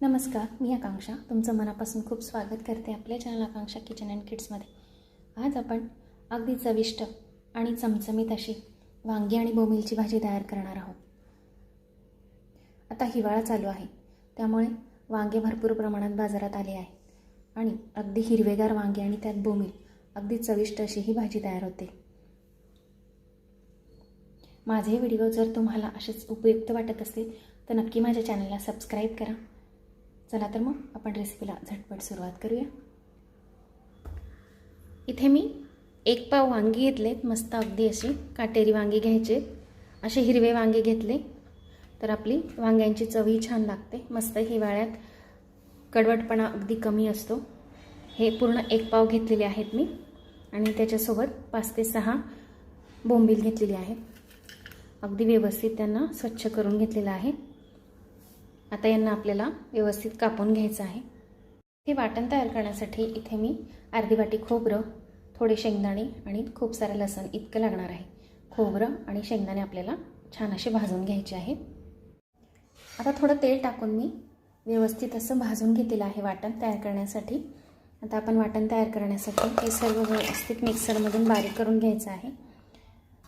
नमस्कार मी आकांक्षा. तुमचं मनापासून खूप स्वागत करते आपल्या चॅनल आकांक्षा किचन अँड किड्समध्ये आज आपण अगदी चविष्ट आणि चमचमीत अशी वांगी आणि बोमिलची भाजी तयार करणार आहोत. आता हिवाळा चालू आहे त्यामुळे वांगे भरपूर प्रमाणात बाजारात आले आहेत. आणि अगदी हिरवेगार वांगे आणि त्यात बोमिल अगदी चविष्ट अशी ही भाजी तयार होते. माझे व्हिडिओ जर तुम्हाला असेच उपयुक्त वाटत असतील तर नक्की माझ्या चॅनलला सबस्क्राईब करा. चला तर मग आपण रेसिपीला झटपट सुरुवात करूया. इथे मी एक पाव वांगी घेतलेत मस्त अगदी अशी काटेरी वांगी घ्यायचे. असे हिरवे वांगे घेतले तर आपली वांग्यांची चवही छान लागते. मस्त हिवाळ्यात कडवटपणा अगदी कमी असतो. हे पूर्ण एक पाव घेतलेले आहेत मी. आणि त्याच्यासोबत पाच ते सहा बोंबील घेतलेली आहेत अगदी व्यवस्थित त्यांना स्वच्छ करून घेतलेलं आहे. आता यांना आपल्याला व्यवस्थित कापून घ्यायचं आहे. हे वाटण तयार करण्यासाठी इथे मी अर्धी वाटी खोबरं थोडे शेंगदाणे आणि खूप सारं लसण इतकं लागणार आहे. खोबरं आणि शेंगदाणे आपल्याला छान असे भाजून घ्यायचे आहेत. आता थोडं तेल टाकून मी व्यवस्थित असं भाजून घेतलेलं आहे वाटण तयार करण्यासाठी. आता आपण वाटण तयार करण्यासाठी हे सर्व व्यवस्थित मिक्सरमधून बारीक करून घ्यायचं आहे.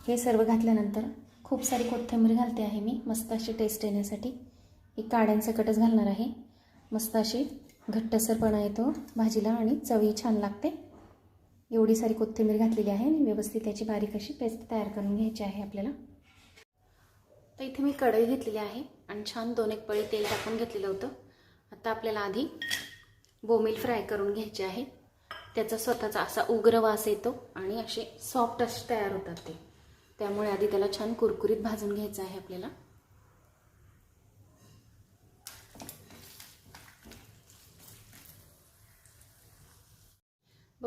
हे सर्व घातल्यानंतर खूप सारी कोथिंबीर घालते आहे मी मस्त अशी टेस्ट येण्यासाठी. ही काड्यांसकटच घालणार आहे. मस्त अशी घट्टसरपणा येतो भाजीला आणि चवी छान लागते. एवढी सारी कोथिंबीर घातलेली आहे आणि व्यवस्थित त्याची बारीक अशी पेस्ट तयार करून घ्यायची आहे आपल्याला. तर इथे मी कढई घेतलेली आहे आणि छान दोन एक पळी तेल टाकून घेतलेलं होतं. आता आपल्याला आधी बोमिल फ्राय करून घ्यायचे आहे. त्याचा स्वतःचा असा उग्र वास येतो आणि असे सॉफ्ट असे तयार होतात ते. त्यामुळे आधी त्याला छान कुरकुरीत भाजून घ्यायचं आहे आपल्याला.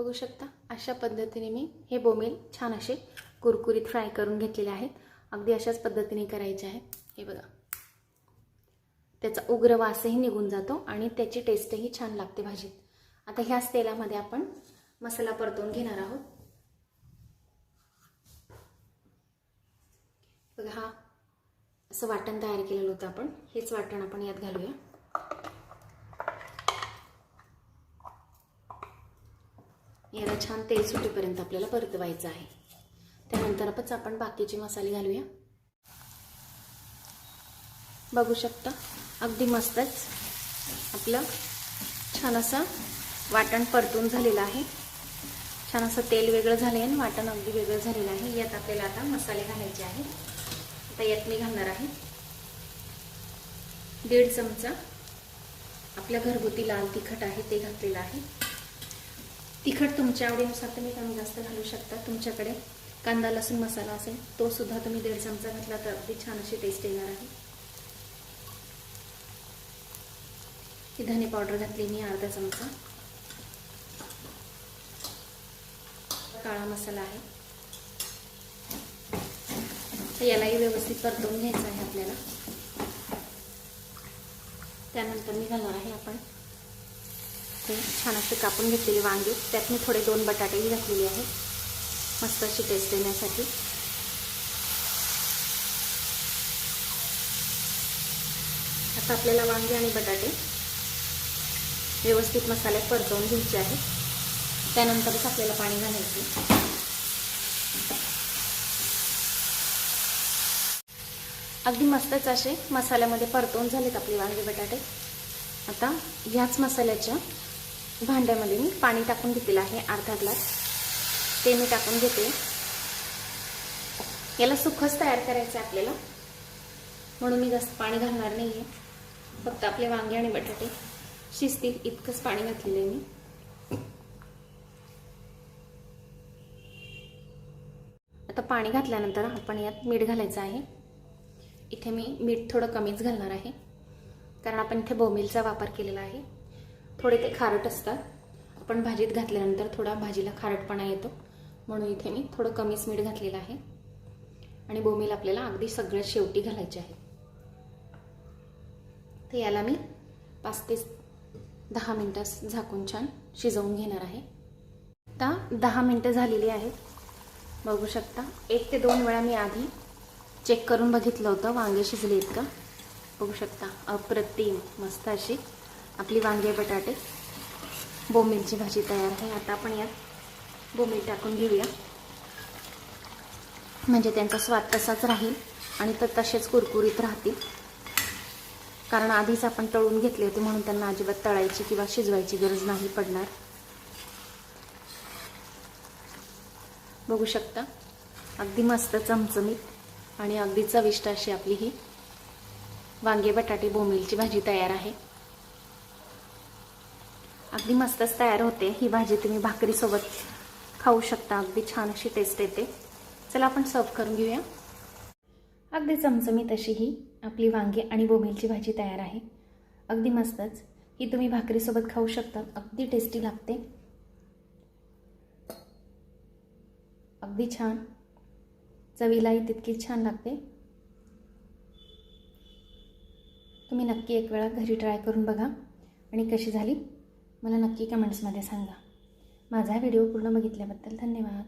बघू शकता. अशा पद्धतीने मी हे बोमेल छान असे कुरकुरीत फ्राय करून घेतलेले आहेत. अगदी अशाच पद्धतीने करायचे आहेत. हे बघा. त्याचा उग्र वासही निघून जातो आणि त्याची टेस्टही छान लागते भाजीत. आता ह्याच तेलामध्ये आपण मसाला परतवून घेणार आहोत. बघा हा असं वाटण तयार केलेलं होतं आपण. हेच वाटण आपण यात घालूया. याला छान तेल सुटेपर्यंत आपल्याला परतवायचं आहे. त्यानंतरच आपण बाकीचे मसाले घालूया. बघू शकता अगदी मस्तच आपलं छान असं वाटण परतून झालेलं आहे. छान असं तेल वेगळं झालं आहे आणि वाटण अगदी वेगळं झालेलं आहे. यात आपल्याला आता मसाले घालायचे आहेत. आता यात मी घालणार आहे दीड चमचा आपल्या घरगुती लाल तिखट आहे ते घातलेलं आहे. तिखट तुमच्या आवडीनुसार तुम्ही कमी जास्त घालू शकता तुमच्याकडे. कांदा लसूण मसाला असेल तो सुद्धा तुम्ही दीड चमचा घातला तर अगदी छान अशी टेस्ट येणार आहे. ही धने पावडर घातली मी अर्धा चमचा. काळा मसाला आहे. तर यालाही व्यवस्थित परतवून घ्यायचं आहे आपल्याला. त्यानंतर मी घालणार आहे आपण. हे छान असे कापून घेतलेले वांगे. त्यात मी थोडे दोन बटाटेही घातलेले आहेत. मस्त अशी टेस्ट येण्यासाठी आता आपल्याला वांगे आणि बटाटे व्यवस्थित मसाल्यात परतवून घ्यायचे आहेत. त्यानंतरच आपल्याला पाणी घालायचे. अगदी मस्तच असे मसाल्यामध्ये परतवून झालेत आपले वांगे बटाटे. आता ह्याच मसाल्याच्या भांड्यामध्ये मी पाणी टाकून घेतलेलं आहे अर्धा ग्लास. ते मी टाकून घेते. याला सुखच तयार करायचं आहे आपल्याला. म्हणून मी जास्त पाणी घालणार नाही आहे फक्त आपले वांगे आणि बटाटे. शिजतील इतकंच पाणी घातलेलं आहे मी. आता पाणी घातल्यानंतर आपण यात मीठ घालायचं आहे. इथे मी मीठ थोडं कमीच घालणार आहे. कारण आपण इथे बोमिलचा वापर केलेला आहे. थोडे ते खारट असतात. आपण भाजीत घातल्यानंतर थोडा भाजीला खारटपणा येतो. म्हणून इथे मी थोडं कमीच मीठ घातलेलं आहे. आणि बोंबील आपल्याला अगदी सगळ्यात शेवटी घालायचे आहे. तर याला मी पाच ते दहा मिनटं झाकून छान शिजवून घेणार आहे. आता दहा मिनटं झालेली आहेत. बघू शकता एक ते दोन वेळा मी आधी चेक करून बघितलं होतं. वांगे शिजले आहेत का? बघू शकता अप्रतिम मस्त अशी आपली वांगे बटाटे बोंबीलची भाजी तयार आहे. आता आपण यात बोंबील टाकून घेऊया. म्हणजे त्यांचा स्वाद तसाच राहील आणि तर तसेच कुरकुरीत राहतील. कारण आधीच आपण तळून घेतले होते म्हणून त्यांना अजिबात तळायची किंवा शिजवायची गरज नाही पडणार. बघू शकता अगदी मस्त चमचमीत आणि अगदी चविष्ट अशी आपली ही वांगे बटाटे बोंबीलची भाजी तयार आहे. अगदी मस्तच तयार होते. ही भाजी तुम्ही भाकरीसोबत खाऊ शकता. अगदी छान अशी टेस्ट येते. चला आपण सर्व करून घेऊया. अगदी चमचमीत अशी ही आपली वांगी आणि बोमेलची भाजी तयार आहे. अगदी मस्तच. ही तुम्ही भाकरीसोबत खाऊ शकता. अगदी टेस्टी लागते. अगदी छान. चवीलाही तितकी छान लागते. तुम्ही नक्की एक वेळा घरी ट्राय करून बघा. आणि कशी झाली? मला नक्की कमेंट्समध्ये सांगा. माझा व्हिडिओ पूर्ण बघितल्याबद्दल धन्यवाद.